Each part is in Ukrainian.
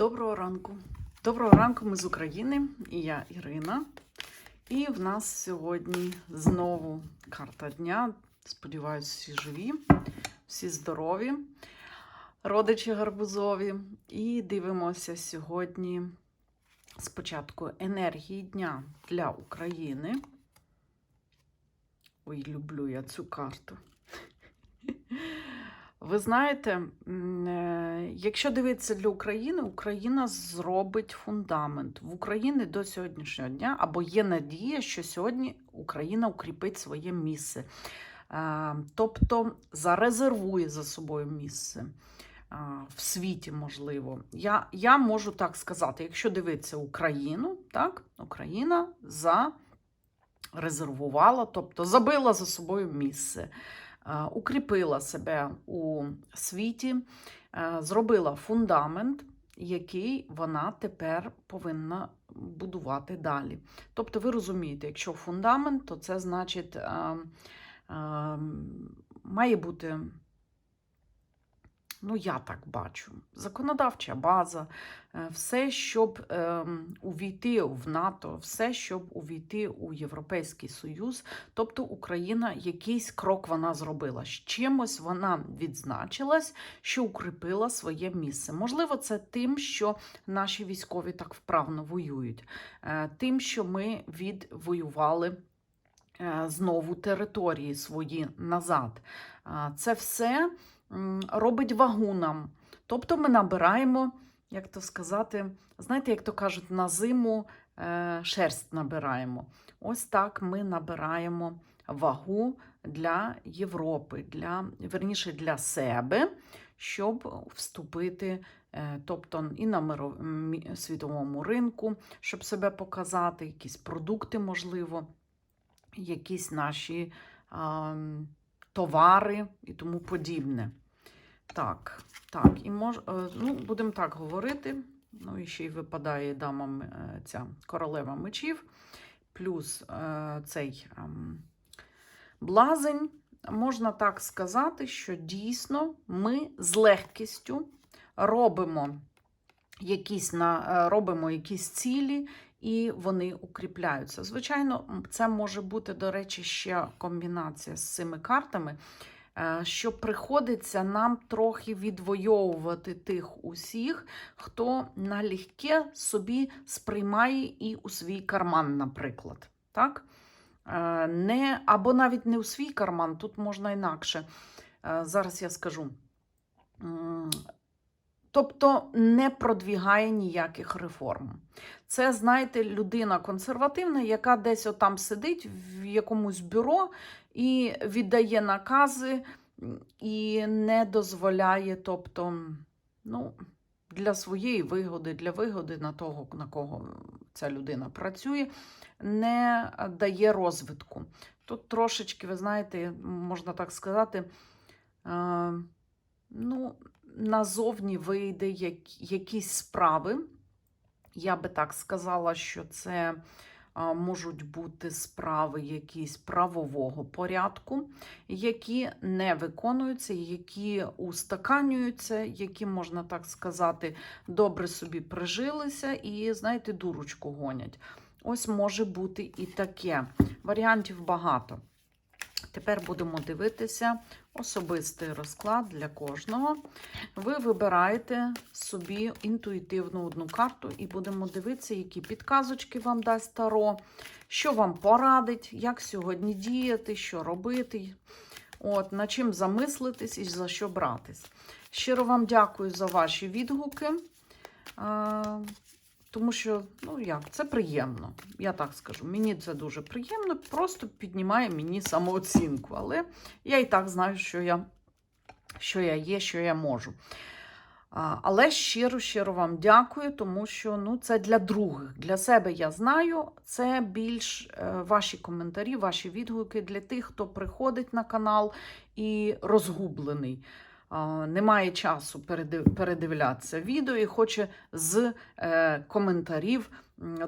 Доброго ранку. Доброго ранку, ми з України, і я Ірина. І в нас сьогодні знову карта дня. Сподіваюсь, всі живі, всі здорові, родичі гарбузові. І дивимося сьогодні спочатку енергії дня для України. Ой, люблю я цю карту. Ви знаєте, е, якщо дивитися для України, Україна зробить фундамент. В Україні до сьогоднішнього дня або є надія, що сьогодні Україна укріпить своє місце. Е, Тобто зарезервує за собою місце е, в світі, можливо. Я, я можу так сказати, якщо дивитися Україну, так, Україна зарезервувала, тобто забила за собою місце укріпила себе у світі, е, зробила фундамент, який вона тепер повинна будувати далі. Тобто, ви розумієте, якщо фундамент, то це значить е, е, має бути. Ну, я так бачу, законодавча база, е, все, щоб ем, увійти в НАТО, все, щоб увійти у Європейський Союз. Тобто Україна якийсь крок вона зробила. З чимось вона відзначилась, що укріпила своє місце. Можливо, це тим, що наші військові так вправно воюють, е, тим, що ми відвоювали. е, Знову території свої назад. Це все робить вагу нам. Тобто ми набираємо, як то сказати, знаєте, як то кажуть, на зиму е, шерсть набираємо. Ось так ми набираємо вагу для Європи, для, верніше для себе, щоб вступити. е, Тобто і на миро- світовому ринку, щоб себе показати, якісь продукти, можливо, якісь наші а, товари і тому подібне. Так, так, і мож, е, ну, будемо так говорити. Ну, і ще й випадає дама е, ця королева мечів, плюс е, цей ем, блазень. Можна так сказати, що дійсно ми з легкістю робимо якісь, на, робимо якісь цілі, і вони укріпляються. Звичайно, це може бути, до речі, ще комбінація з цими картами, що приходиться нам трохи відвоювати тих усіх, хто налегке собі сприймає і у свій карман, наприклад. Так? Е, Не, або навіть не у свій карман, тут можна інакше. Е, Зараз я скажу. Тобто не продвігає ніяких реформ. Це, знаєте, людина консервативна, яка десь отам сидить в якомусь бюро і віддає накази і не дозволяє, тобто, ну, для своєї вигоди, для вигоди на того, на кого ця людина працює, не дає розвитку. Тут трошечки, ви знаєте, можна так сказати, е, ну, назовні вийде як, якісь справи. Я би так сказала, що це можуть бути справи якісь правового порядку, які не виконуються, які устаканюються, які, можна так сказати, добре собі прижилися і, знаєте, дурочку гонять. Ось може бути і таке. Варіантів багато. Тепер будемо дивитися особистий розклад для кожного. Ви вибираєте собі інтуїтивну одну карту і будемо дивитися, які підказочки вам дасть Таро, що вам порадить, як сьогодні діяти, що робити, от, над чим замислитись і за що братись. Щиро вам дякую за ваші відгуки. Тому що, ну як, це приємно. Я так скажу. Мені це дуже приємно, просто піднімає мені самооцінку. Але я і так знаю, що я, що я є, що я можу. Але щиро, щиро вам дякую, тому що ну, це для других. Для себе я знаю. Це більш е, ваші коментарі, ваші відгуки для тих, хто приходить на канал і розгублений. Немає часу передивлятися відео і хоче з е, коментарів,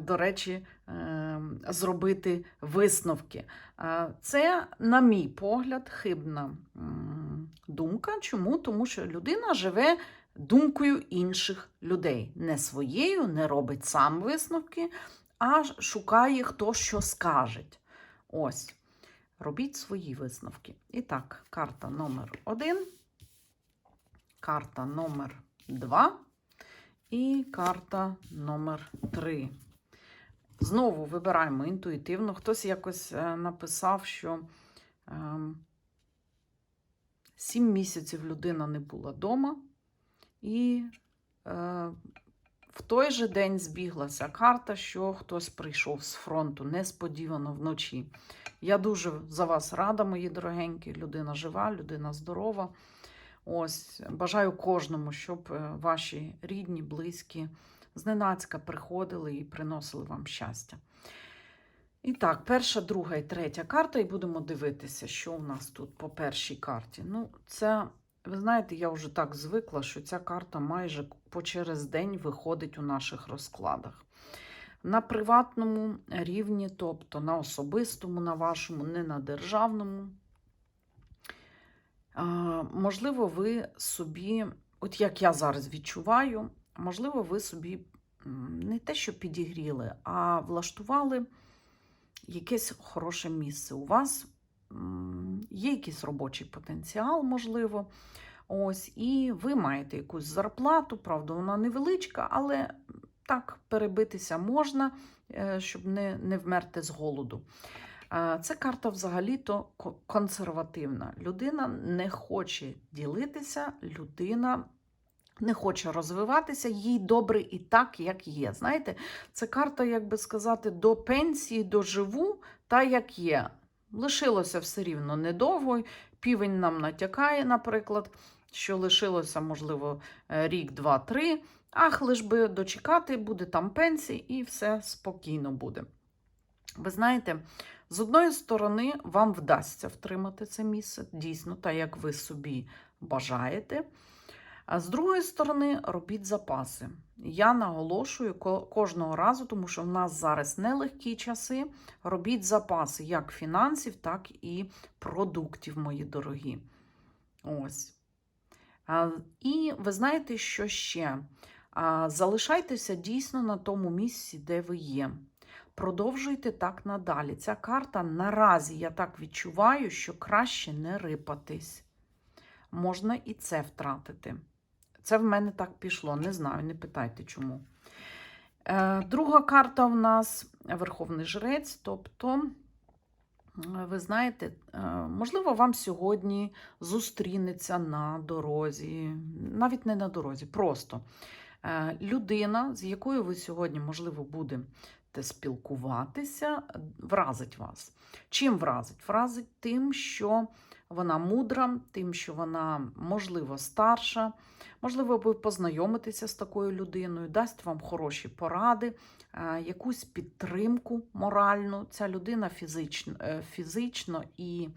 до речі, е, зробити висновки. Це, на мій погляд, хибна думка. Чому? Тому що людина живе думкою інших людей. Не своєю, не робить сам висновки, а шукає, хто що скаже. Ось. Робіть свої висновки. І так, карта номер один, карта номер два і карта номер три. Знову вибираємо інтуїтивно. Хтось якось е, написав, що ем, сім місяців людина не була вдома, і е, в той же день збіглася карта, що хтось прийшов з фронту несподівано вночі. Я дуже за вас рада, мої дорогенькі. Людина жива, людина здорова. Ось, бажаю кожному, щоб е, ваші рідні, близькі зненацька приходили і приносили вам щастя. І так, перша, друга і третя карта, і будемо дивитися, що у нас тут по першій карті. Ну, це, ви знаєте, я вже так звикла, що ця карта майже по через день виходить у наших розкладах. На приватному рівні, тобто на особистому, на вашому, не на державному. Можливо, ви собі, от як я зараз відчуваю, можливо, ви собі не те, що підігріли, а влаштували якесь хороше місце. У вас є якийсь робочий потенціал, можливо. Ось, і ви маєте якусь зарплату, правда, вона невеличка, але так перебитися можна, е, щоб не, не вмерти з голоду. Це карта взагалі-то консервативна. Людина не хоче ділитися, людина не хоче розвиватися, їй добре і так, як є. Знаєте, це карта, як би сказати, до пенсії доживу, та як є. Лишилося все рівно недовго. Півень нам натякає, наприклад, що лишилося, можливо, е, рік, два, три. Ах, лиш би дочекати, буде там пенсії, і все спокійно буде. Ви знаєте, з одної сторони, вам вдасться втримати це місце, дійсно, так як ви собі бажаєте. А з другої сторони, робіть запаси. Я наголошую кожного разу, тому що в нас зараз нелегкі часи. Робіть запаси як фінансів, так і продуктів, мої дорогі. Ось. І ви знаєте, що ще? Залишайтеся дійсно на тому місці, де ви є. Продовжуйте так надалі. Ця карта наразі я так відчуваю, що краще не рипатись. Можна і це втратити. Це в мене так пішло, не знаю, не питайте чому. Е, друга карта в нас Верховний Жрець, тобто, е, ви знаєте, е, можливо, вам сьогодні зустрінеться на дорозі, навіть не на дорозі, просто людина, з якою ви сьогодні, можливо, будете спілкуватися, вразить вас. Чим вразить? Вразить тим, що вона мудра, тим, що вона, можливо, старша. Можливо, ви познайомитеся з такою людиною, дасть вам хороші поради, е, якусь підтримку моральну. Ця людина фізично, е, фізично і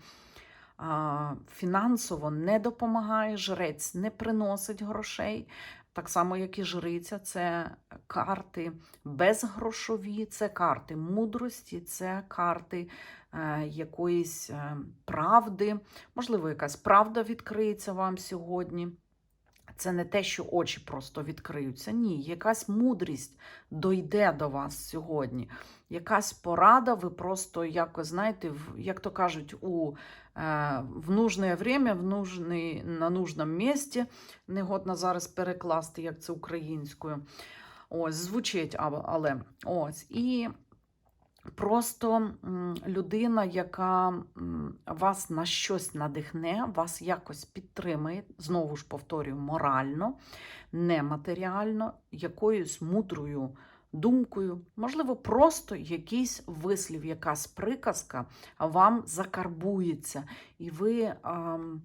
фінансово не допомагає, жрець не приносить грошей. Так само, як і жриця, це карти безгрошові, це карти мудрості, це карти е, якоїсь е, правди. Можливо, якась правда відкриється вам сьогодні. Це не те, що очі просто відкриються. Ні, якась мудрість дойде до вас сьогодні. Якась порада, ви просто якось знаєте, як то кажуть, у, е, в нужне время, в нужний, на нужному місці. Негодно зараз перекласти, як це українською. Ось, звучить, але ось. І просто людина, яка вас на щось надихне, вас якось підтримує, знову ж повторюю, морально, нематеріально, якоюсь мудрою думкою, можливо, просто якийсь вислів, якась приказка вам закарбується, і ви ам,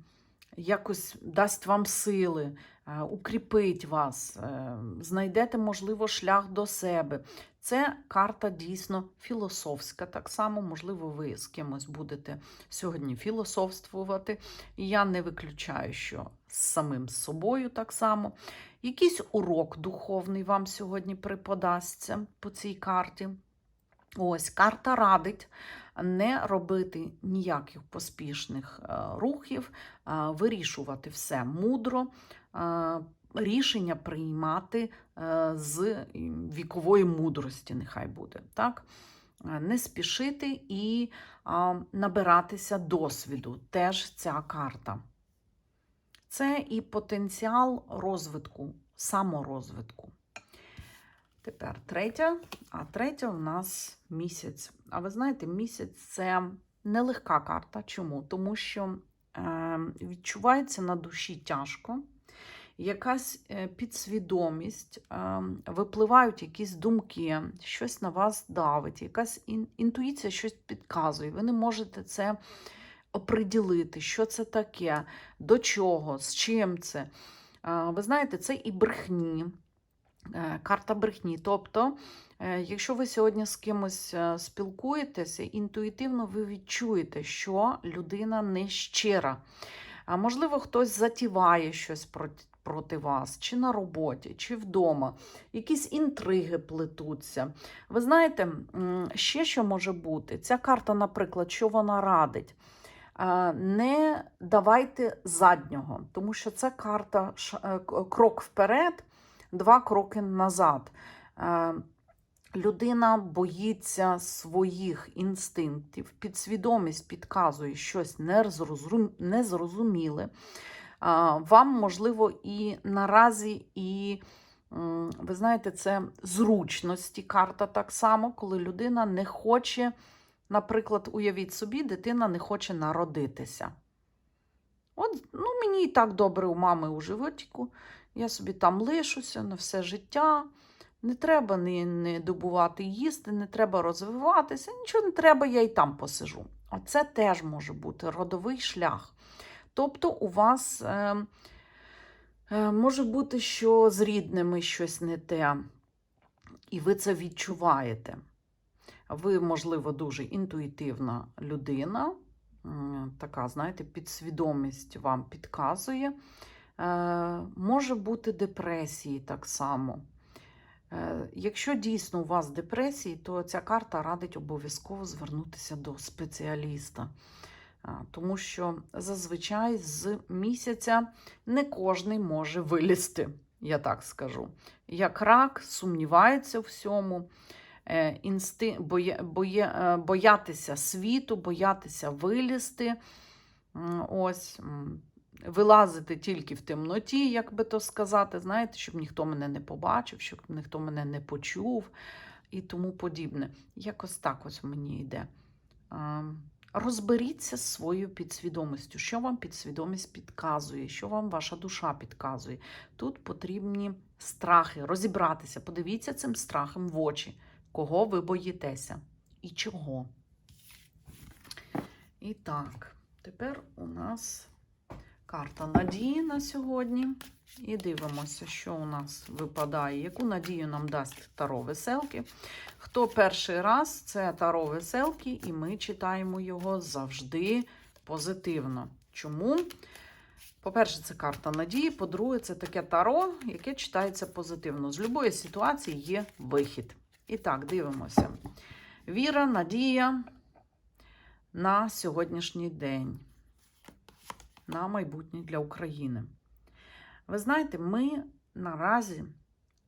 якось дасть вам сили, е, укріпить вас, е, знайдете, можливо, шлях до себе. Це карта дійсно філософська. Так само, можливо, ви з кимось будете сьогодні філософствувати. Я не виключаю, що з самим собою так само. Якийсь урок духовний вам сьогодні приподасться по цій карті. Ось карта радить не робити ніяких поспішних е, рухів, е, вирішувати все мудро, е, рішення приймати з вікової мудрості, нехай буде. Так? Не спішити і набиратися досвіду. Теж ця карта. Це і потенціал розвитку, саморозвитку. Тепер третя, а третя у нас місяць. А ви знаєте, місяць це нелегка карта. Чому? Тому що е, відчувається на душі тяжко, якась е, підсвідомість, е, випливають якісь думки, щось на вас давить, якась ін, інтуїція щось підказує. Ви не можете це оприділити, що це таке, до чого, з чим це. Е, ви знаєте, це і брехні. Е, Карта брехні. Тобто, е, якщо ви сьогодні з кимось е, спілкуєтеся, інтуїтивно ви відчуєте, що людина не щира. А можливо, хтось затіває щось проти, проти вас, чи на роботі, чи вдома. Якісь інтриги плетуться. Ви знаєте, ще що може бути? Ця карта, наприклад, що вона радить? Не давайте заднього, тому що це карта крок вперед, два кроки назад. Е, Людина боїться своїх інстинктів, підсвідомість підказує щось незрозуміле. Вам, можливо, і наразі, і, ви знаєте, це зручності карта так само, коли людина не хоче, наприклад, уявіть собі, дитина не хоче народитися. От, ну, мені і так добре у мами у животику, я собі там лишуся на все життя. Не треба не, не добувати їсти, не треба розвиватися, нічого не треба, я і там посижу. Оце теж може бути родовий шлях. Тобто у вас е, е, може бути, що з рідними щось не те, і ви це відчуваєте. Ви, можливо, дуже інтуїтивна людина, така, знаєте, підсвідомість вам підказує. Е, Може бути депресії так само. Е, Якщо дійсно у вас депресії, то ця карта радить обов'язково звернутися до спеціаліста. Тому що зазвичай з місяця не кожний може вилізти, я так скажу. Як рак, сумнівається в всьому, е, інсти... Боя... е, боятися світу, боятися вилізти. Ось. Вилазити тільки в темноті, як би то сказати, знаєте, щоб ніхто мене не побачив, щоб ніхто мене не почув і тому подібне. Якось так ось мені йде. Розберіться з своєю підсвідомістю, що вам підсвідомість підказує, що вам ваша душа підказує. Тут потрібні страхи, розібратися. Подивіться цим страхом в очі, кого ви боїтеся і чого. І так, тепер у нас карта надії на сьогодні. І дивимося, що у нас випадає, яку надію нам дасть Таро Веселки. Хто перший раз, це Таро Веселки, і ми читаємо його завжди позитивно. Чому? По-перше, це карта надії. По-друге, це таке таро, яке читається позитивно. З будь-якої ситуації є вихід. І так, дивимося. Віра, надія на сьогоднішній день, на майбутнє для України. Ви знаєте, ми наразі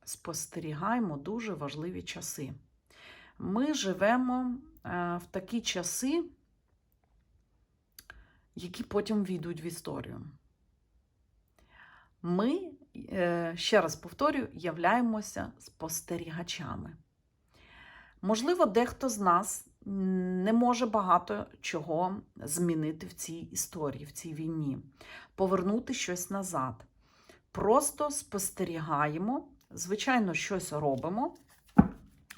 спостерігаємо дуже важливі часи. Ми живемо е, в такі часи, які потім війдуть в історію. Ми, е, ще раз повторюю, являємося спостерігачами. Можливо, дехто з нас не може багато чого змінити в цій історії, в цій війні, повернути щось назад. Просто спостерігаємо, звичайно, щось робимо.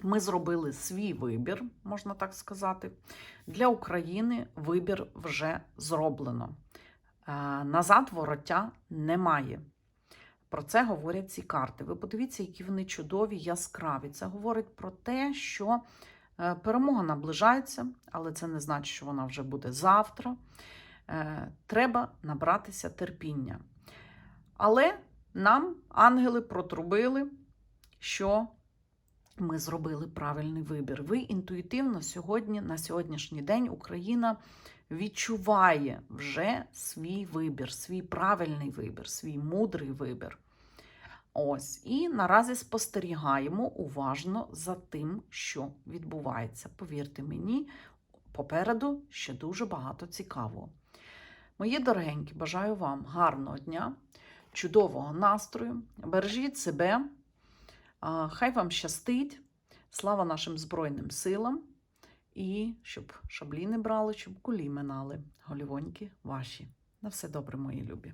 Ми зробили свій вибір, можна так сказати. Для України вибір вже зроблено. Е, Назад вороття немає. Про це говорять ці карти. Ви подивіться, які вони чудові, яскраві. Це говорить про те, що перемога наближається, але це не значить, що вона вже буде завтра. Е, Треба набратися терпіння. Але нам ангели протрубили, що ми зробили правильний вибір. Ви інтуїтивно сьогодні, на сьогоднішній день Україна відчуває вже свій вибір, свій правильний вибір, свій мудрий вибір. Ось, і наразі спостерігаємо уважно за тим, що відбувається. Повірте мені, попереду ще дуже багато цікавого. Мої дорогенькі, бажаю вам гарного дня, чудового настрою. Бережіть себе, хай вам щастить. Слава нашим Збройним силам. І щоб шаблі не брали, щоб кулі минали. Голівоньки ваші. На все добре, мої любі.